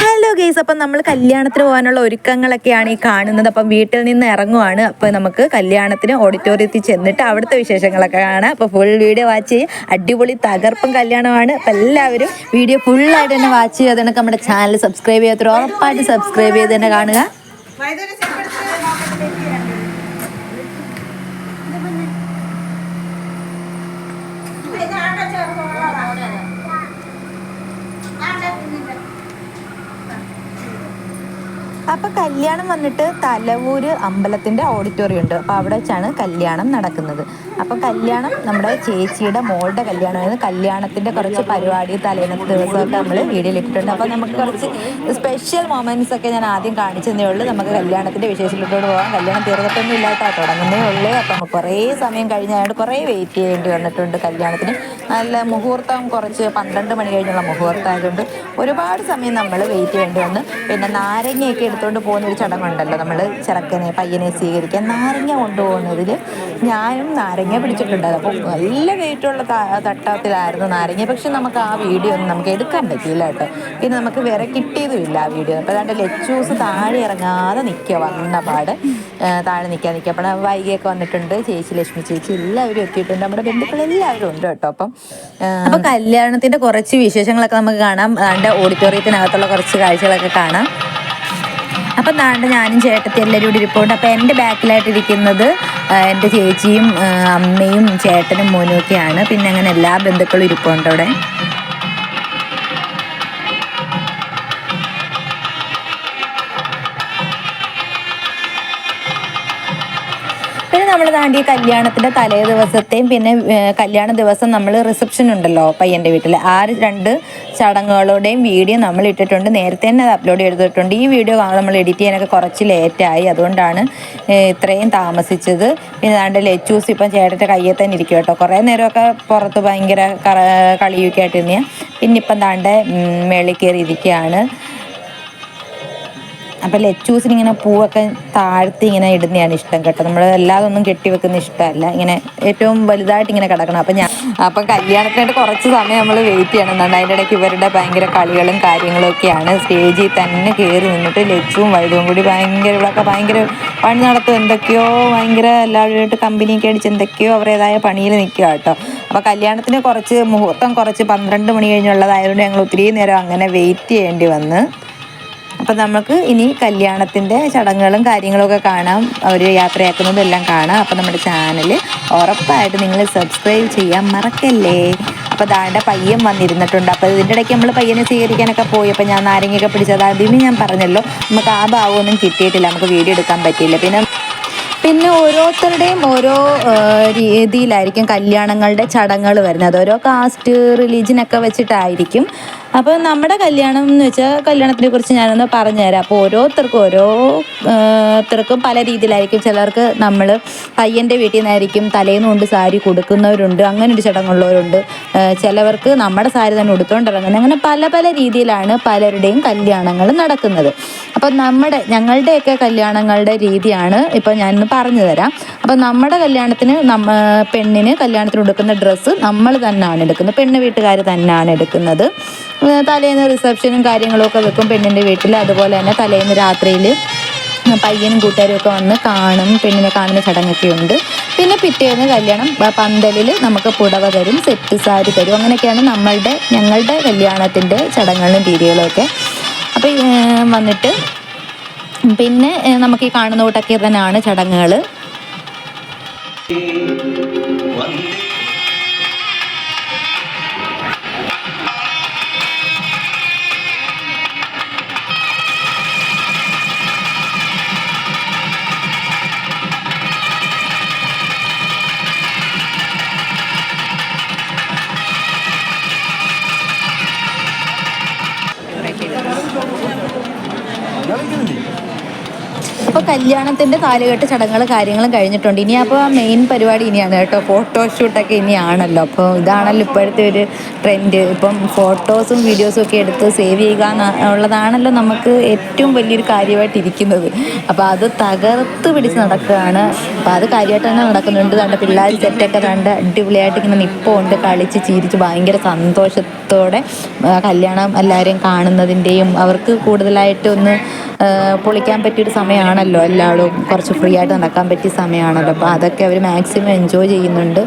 Hello guys അപ്പം നമ്മൾ കല്യാണത്തിന് പോകാനുള്ള ഒരുക്കങ്ങളൊക്കെയാണ് ഈ കാണുന്നത്. അപ്പം വീട്ടിൽ നിന്ന് ഇറങ്ങുവാണ്. അപ്പോൾ നമുക്ക് കല്യാണത്തിന് ഓഡിറ്റോറിയത്തിൽ ചെന്നിട്ട് അവിടുത്തെ വിശേഷങ്ങളൊക്കെ കാണാം അപ്പോൾ ഫുൾ വീഡിയോ വാച്ച് ചെയ്യും. അടിപൊളി തകർപ്പും കല്യാണമാണ് അപ്പം എല്ലാവരും വീഡിയോ ഫുള്ളായിട്ട് തന്നെ വാച്ച് ചെയ്യുക. അതിനൊക്കെ നമ്മുടെ ചാനൽ സബ്സ്ക്രൈബ് ചെയ്യാത്തവർ ഉറപ്പായിട്ട് സബ്സ്ക്രൈബ് ചെയ്ത് തന്നെ കാണുക. അപ്പൊ കല്യാണം വന്നിട്ട് തലവൂര് അമ്പലത്തിന്റെ ഓഡിറ്റോറിയം ഉണ്ട്. അപ്പൊ അവിടെ വെച്ചാണ് കല്യാണം നടക്കുന്നത്. അപ്പൊ കല്യാണം നമ്മുടെ ചേച്ചിയുടെ മോളുടെ കല്യാണമായിരുന്നു കല്യാണത്തിന്റെ കുറച്ച് പരിപാടി തലേന്നത്തെ ദിവസമൊക്കെ നമ്മൾ വീഡിയോയിൽ ഇട്ടിട്ടുണ്ട്. അപ്പൊ നമുക്ക് കുറച്ച് സ്പെഷ്യൽ മൊമെന്റ്സ് ഒക്കെ ഞാൻ ആദ്യം കാണിച്ചതേ ഉള്ളൂ. നമുക്ക് കല്യാണത്തിന്റെ വിശേഷത്തിലോട്ട് പോകാം. കല്യാണം തീർന്നിട്ടൊന്നും ഇല്ലാത്ത തുടങ്ങുന്നേ ഉള്ളൂ. അപ്പം കുറേ സമയം കഴിഞ്ഞായതുകൊണ്ട് കുറേ വെയിറ്റ് ചെയ്യേണ്ടി വന്നിട്ടുണ്ട് കല്യാണത്തിന്. നല്ല മുഹൂർത്തം കുറച്ച് പന്ത്രണ്ട് മണി കഴിഞ്ഞുള്ള മുഹൂർത്തം ആയതുകൊണ്ട് ഒരുപാട് സമയം നമ്മൾ വെയിറ്റ് ചെയ്യേണ്ടി വന്നു. പിന്നെ നാരങ്ങയൊക്കെ എടുത്തുകൊണ്ട് പോകുന്ന ഒരു ചടങ്ങുണ്ടല്ലോ. നമ്മൾ ചെറുക്കനെ പയ്യനെ സ്വീകരിക്കാൻ നാരങ്ങ കൊണ്ടുപോകുന്നതിൽ ഞാനും നാരങ്ങ പിടിച്ചിട്ടുണ്ട് അപ്പോൾ നല്ല വെയിറ്റുള്ള തട്ടത്തിലായിരുന്നു നാരങ്ങ. പക്ഷെ നമുക്ക് ആ വീഡിയോ ഒന്നും നമുക്ക് എടുക്കാൻ പറ്റിയില്ല കേട്ടോ. പിന്നെ നമുക്ക് വേറെ കിട്ടിയതുമില്ല ആ വീഡിയോ. അപ്പോൾ അതാണ്ട് ലെച്ചൂസ് താഴെ ഇറങ്ങാതെ നിൽക്കുക വന്ന പാട്. താഴെ നിൽക്കാൻ നിൽക്കുക അപ്പോൾ വൈകിയൊക്കെ വന്നിട്ടുണ്ട്. ചേച്ചി ലക്ഷ്മി ചേച്ചി എല്ലാവരും എത്തിയിട്ടുണ്ട് നമ്മുടെ ബന്ധുക്കൾ എല്ലാവരും ഉണ്ട് കേട്ടോ. അപ്പം അപ്പം കല്യാണത്തിന്റെ കുറച്ച് വിശേഷങ്ങളൊക്കെ നമുക്ക് കാണാം. അതിന്റെ ഓഡിറ്റോറിയത്തിനകത്തുള്ള കുറച്ച് കാഴ്ചകളൊക്കെ കാണാം. അപ്പം നാണ്ട് ഞാനും ചേട്ടത്തി എല്ലാവരും കൂടി ഇരിപ്പുണ്ട്. അപ്പൊ എന്റെ ബാക്കിലായിട്ടിരിക്കുന്നത് എന്റെ ചേച്ചിയും അമ്മയും ചേട്ടനും മോനും ഒക്കെയാണ്. പിന്നെ അങ്ങനെ എല്ലാ ബന്ധുക്കളും ഇരിപ്പുണ്ട് അവിടെ. നമ്മൾ കല്യാണത്തിന്റെ തലേ ദിവസത്തെയും പിന്നെ കല്യാണ ദിവസം നമ്മൾ റിസപ്ഷൻ ഉണ്ടല്ലോ പയ്യന്റെ വീട്ടിൽ ആ രണ്ട് ചടങ്ങുകളുടെയും വീഡിയോ നമ്മൾ ഇട്ടിട്ടുണ്ട്. നേരത്തെ തന്നെ അത് അപ്ലോഡ് ചെയ്തിട്ടുണ്ട്. ഈ വീഡിയോ നമ്മൾ എഡിറ്റ് ചെയ്യാനൊക്കെ കുറച്ച് ലേറ്റായി അതുകൊണ്ടാണ് ഇത്രയും താമസിച്ചത്. പിന്നെ താണ്ട് ലെച്ചൂസ് ഇപ്പം ചേട്ടന്റെ കയ്യിൽ തന്നെ ഇരിക്കും കേട്ടോ. കുറേ നേരമൊക്കെ പുറത്ത് ഭയങ്കര കളിയൊക്കെ ആയിട്ട് പിന്നെ ഇപ്പം താണ്ട് മേളിൽ കയറി ഇരിക്കുകയാണ്. അപ്പം ലെച്ചൂസിന് ഇങ്ങനെ പൂവൊക്കെ താഴ്ത്തി ഇങ്ങനെ ഇടുന്നതാണ് ഇഷ്ടം കേട്ടോ. നമ്മൾ അല്ലാതെ ഒന്നും കെട്ടിവെക്കുന്ന ഇഷ്ടമല്ല. ഇങ്ങനെ ഏറ്റവും വലുതായിട്ട് ഇങ്ങനെ കിടക്കണം. അപ്പം ഞാൻ അപ്പം കല്യാണത്തിനായിട്ട് കുറച്ച് സമയം നമ്മൾ വെയിറ്റ് ചെയ്യണം. എന്നാണ് അതിന്റെ ഇടയ്ക്ക് ഇവരുടെ ഭയങ്കര കളികളും കാര്യങ്ങളും ഒക്കെയാണ്. സ്റ്റേജിൽ തന്നെ കയറി നിന്നിട്ട് ലെച്ചും വൈദവും കൂടി ഭയങ്കര ഇവിടെയൊക്കെ ഭയങ്കര പണി നടത്തും. എന്തൊക്കെയോ ഭയങ്കര എല്ലാവരുമായിട്ട് കമ്പനിയൊക്കെ അടിച്ച് എന്തൊക്കെയോ അവരേതായ പണിയിൽ നിൽക്കുക കേട്ടോ. അപ്പോൾ കല്യാണത്തിന് കുറച്ച് മുഹൂർത്തം കുറച്ച് പന്ത്രണ്ട് മണി കഴിഞ്ഞുള്ളതായതുകൊണ്ട് ഞങ്ങൾ ഒത്തിരി നേരം അങ്ങനെ വെയിറ്റ് ചെയ്യേണ്ടി വന്ന്. അപ്പം നമുക്ക് ഇനി കല്യാണത്തിന്റെ ചടങ്ങുകളും കാര്യങ്ങളൊക്കെ കാണാം. അവർ യാത്രയാക്കുന്നതും എല്ലാം കാണാം. അപ്പം നമ്മുടെ ചാനൽ ഉറപ്പായിട്ട് നിങ്ങൾ സബ്സ്ക്രൈബ് ചെയ്യാൻ മറക്കല്ലേ? അപ്പോൾ ദാണ്ട പയ്യൻ വന്നിരുന്നിട്ടുണ്ട്. അപ്പോൾ ഇതിന്റെ ഇടയ്ക്ക് നമ്മൾ പയ്യനെ സ്വീകരിക്കാനൊക്കെ പോയി. അപ്പോൾ ഞാൻ നാരങ്ങയൊക്കെ പിടിച്ചത്. അതിന് ഞാൻ പറഞ്ഞല്ലോ നമുക്ക് ആ ഭാവമൊന്നും കിട്ടിയിട്ടില്ല. നമുക്ക് വീഡിയോ എടുക്കാൻ പറ്റിയില്ല. പിന്നെ പിന്നെ ഓരോരുത്തരുടെയും ഓരോ രീതിയിലായിരിക്കും കല്യാണങ്ങളുടെ ചടങ്ങുകൾ വരുന്നത്. ഓരോ കാസ്റ്റ് റിലീജിയനൊക്കെ വെച്ചിട്ടായിരിക്കും. അപ്പോൾ നമ്മുടെ കല്യാണം എന്ന് വെച്ചാൽ കല്യാണത്തിനെ കുറിച്ച് ഞാനൊന്ന് പറഞ്ഞുതരാം. അപ്പോൾ ഓരോരുത്തർക്കും ഓരോരുത്തർക്കും പല രീതിയിലായിരിക്കും. ചിലർക്ക് നമ്മൾ പയ്യന്റെ വീട്ടിൽ നിന്നായിരിക്കും തലേന്ന് കൊണ്ട് സാരി കൊടുക്കുന്നവരുണ്ട് അങ്ങനെ ഒരു ചടങ്ങുള്ളവരുണ്ട്. ചിലവർക്ക് നമ്മുടെ സാരി തന്നെ ഉടുത്തോണ്ട് അങ്ങനെ പല പല രീതിയിലാണ് പലരുടെയും കല്യാണങ്ങൾ നടക്കുന്നത്. അപ്പം നമ്മുടെ ഞങ്ങളുടെയൊക്കെ കല്യാണങ്ങളുടെ രീതിയാണ് ഇപ്പോൾ ഞാനൊന്ന് പറഞ്ഞു തരാം. അപ്പം നമ്മുടെ കല്യാണത്തിന് നമ്മ പെണ്ണിന് കല്യാണത്തിന് എടുക്കുന്ന ഡ്രസ്സ് നമ്മൾ തന്നെയാണ് എടുക്കുന്നത്. പെണ്ണ് വീട്ടുകാർ തന്നെയാണ് എടുക്കുന്നത്. തലേന്ന് റിസപ്ഷനും കാര്യങ്ങളൊക്കെ വെക്കും പെണ്ണിന്റെ വീട്ടിൽ. അതുപോലെ തന്നെ തലേന്ന് രാത്രിയിൽ പയ്യനും കൂട്ടുകാരും ഒക്കെ വന്ന് കാണും. പെണ്ണിനെ കാണുന്ന ചടങ്ങൊക്കെ ഉണ്ട്. പിന്നെ പിറ്റേന്ന് കല്യാണം പന്തലിൽ നമുക്ക് പുടവ തരും സെറ്റ് സാരി തരും. അങ്ങനെയൊക്കെയാണ് നമ്മളുടെ ഞങ്ങളുടെ കല്യാണത്തിന്റെ ചടങ്ങുകളും രീതികളും ഒക്കെ. അപ്പോൾ വന്നിട്ട് പിന്നെ നമുക്ക് ഈ കാണുന്ന കൂട്ടൊക്കെ തന്നെയാണ് ചടങ്ങുകൾ അപ്പോൾ കല്യാണത്തിന്റെ താലുകെട്ട് ചടങ്ങുകൾ കാര്യങ്ങളും കഴിഞ്ഞിട്ടുണ്ട്. ഇനി അപ്പോൾ മെയിൻ പരിപാടി ഇനിയാണ് കേട്ടോ. ഫോട്ടോഷൂട്ടൊക്കെ ഇനിയാണല്ലോ. അപ്പോൾ ഇതാണല്ലോ ഇപ്പോഴത്തെ ഒരു ട്രെൻഡ് ഇപ്പം ഫോട്ടോസും വീഡിയോസും ഒക്കെ എടുത്ത് സേവ് ചെയ്യുക എന്നുള്ളതാണല്ലോ നമുക്ക് ഏറ്റവും വലിയൊരു കാര്യമായിട്ടിരിക്കുന്നത് അപ്പോൾ അത് തകർത്ത് പിടിച്ച് നടക്കുകയാണ്. അപ്പോൾ അത് കാര്യമായിട്ട് തന്നെ നടക്കുന്നുണ്ട്. കണ്ട പിള്ളേർ സെറ്റൊക്കെ കണ്ട് അടിപൊളിയായിട്ട് ഇങ്ങനെ നിപ്പുണ്ട്. കളിച്ച് ചിരിച്ച് ഭയങ്കര സന്തോഷത്തോടെ കല്യാണം എല്ലാവരെയും കാണുന്നതിന്റെയും അവർക്ക് കൂടുതലായിട്ട് ഒന്ന് ആ, പൊളിക്കാൻ പറ്റിയൊരു സമയമാണല്ലോ എല്ലാവരും കുറച്ച് ഫ്രീ ആയിട്ട് നടക്കാൻ പറ്റിയ സമയമാണല്ലോ. അപ്പോൾ അതൊക്കെ അവർ മാക്സിമം എൻജോയ് ചെയ്യുന്നുണ്ട്.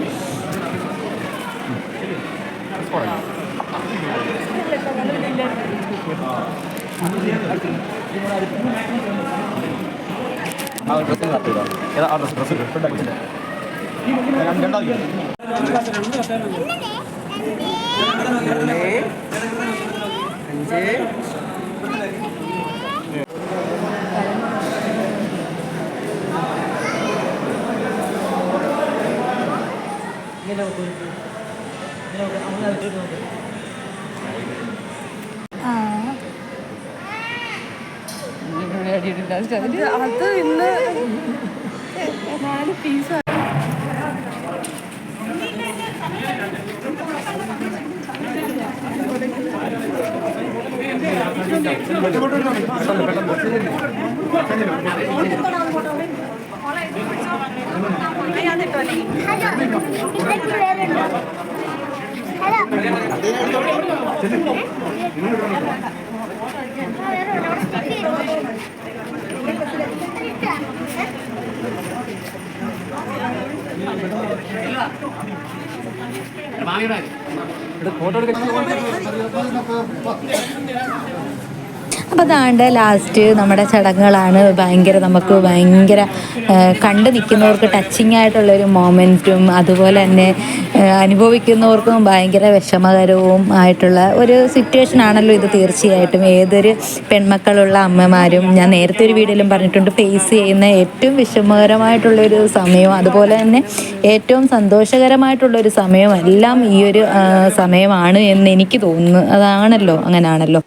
ആ ഡ്രസ്സ് രണ്ടാമത് അത് ഇന്ന് നാല് പീസ് അപ്പോൾ ലാസ്റ്റ് നമ്മുടെ ചടങ്ങുകളാണ് ഭയങ്കര നമുക്ക് ഭയങ്കര കണ്ടു നിൽക്കുന്നവർക്ക് ടച്ചിങ് ആയിട്ടുള്ളൊരു മൊമെന്റും അതുപോലെ തന്നെ അനുഭവിക്കുന്നവർക്കും ഭയങ്കര വിഷമകരവും ആയിട്ടുള്ള ഒരു സിറ്റുവേഷൻ ആണല്ലോ ഇത് തീർച്ചയായിട്ടും. ഏതൊരു പെൺമക്കളുള്ള അമ്മമാരും ഞാൻ നേരത്തെ ഒരു വീഡിയോയിലും പറഞ്ഞിട്ടുണ്ട് ഫേസ് ചെയ്യുന്ന ഏറ്റവും വിഷമകരമായിട്ടുള്ളൊരു സമയവും അതുപോലെ തന്നെ ഏറ്റവും സന്തോഷകരമായിട്ടുള്ളൊരു സമയവും എല്ലാം ഈ ഒരു സമയമാണ് എന്ന് എനിക്ക് തോന്നുന്നു. അതാണല്ലോ അങ്ങനെയാണല്ലോ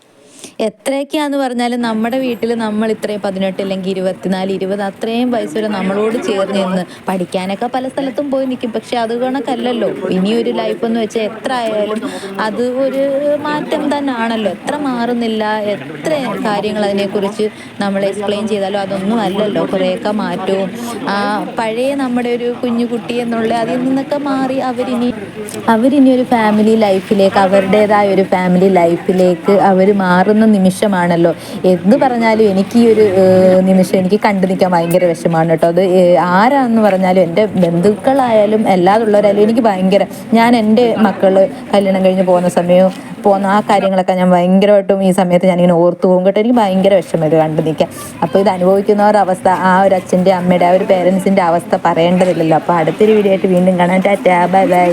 എത്രയൊക്കെയാന്ന് പറഞ്ഞാലും നമ്മുടെ വീട്ടിൽ നമ്മൾ ഇത്രയും പതിനെട്ട് അല്ലെങ്കിൽ ഇരുപത്തിനാല് ഇരുപത് അത്രയും വയസ്സ് വരെ നമ്മളോട് ചേർന്ന് നിന്ന് പഠിക്കാനൊക്കെ പല സ്ഥലത്തും പോയി നിൽക്കും പക്ഷെ അത് കണക്കല്ലല്ലോ. ഇനിയൊരു ലൈഫ് എന്ന് വെച്ചാൽ എത്ര ആയാലും അത് ഒരു മാറ്റം തന്നെ ആണല്ലോ എത്ര മാറുന്നില്ല എത്ര കാര്യങ്ങൾ അതിനെക്കുറിച്ച് നമ്മൾ എക്സ്പ്ലെയിൻ ചെയ്താലും അതൊന്നും അല്ലല്ലോ. കുറേയൊക്കെ മാറ്റവും. ആ പഴയ നമ്മുടെ ഒരു കുഞ്ഞു കുട്ടി എന്നുള്ള അതിൽ നിന്നൊക്കെ മാറി അവരിനി അവരിനി ഒരു ഫാമിലി ലൈഫിലേക്ക് അവരുടേതായ ഒരു ഫാമിലി ലൈഫിലേക്ക് അവർ മാറുന്ന നിമിഷമാണല്ലോ. എന്ന് പറഞ്ഞാലും എനിക്ക് ഈ ഒരു നിമിഷം എനിക്ക് കണ്ടു നിൽക്കാൻ ഭയങ്കര വിഷമാണ് കേട്ടോ. അത് ആരാന്ന് പറഞ്ഞാലും എന്റെ ബന്ധുക്കളായാലും അല്ലാതുള്ളവരായാലും എനിക്ക് ഭയങ്കര ഞാൻ എന്റെ മക്കൾ കല്യാണം കഴിഞ്ഞ് പോകുന്ന സമയവും പോകുന്ന ആ കാര്യങ്ങളൊക്കെ ഞാൻ ഭയങ്കരമായിട്ടും ഈ സമയത്ത് ഞാനിങ്ങനെ ഓർത്തു പോകും കേട്ടോ. എനിക്ക് ഭയങ്കര വിഷമം ഇത് കണ്ടു നിൽക്കാം അപ്പോൾ ഇത് അനുഭവിക്കുന്ന ഒരു അവസ്ഥ ആ ഒരു അച്ഛന്റെ അമ്മയുടെ ആ ഒരു പേരൻസിന്റെ അവസ്ഥ പറയേണ്ടതില്ലല്ലോ. അപ്പോൾ അടുത്തൊരു വീഡിയോ ആയിട്ട് വീണ്ടും കാണാൻ ടാറ്റാ ബൈ ബൈ.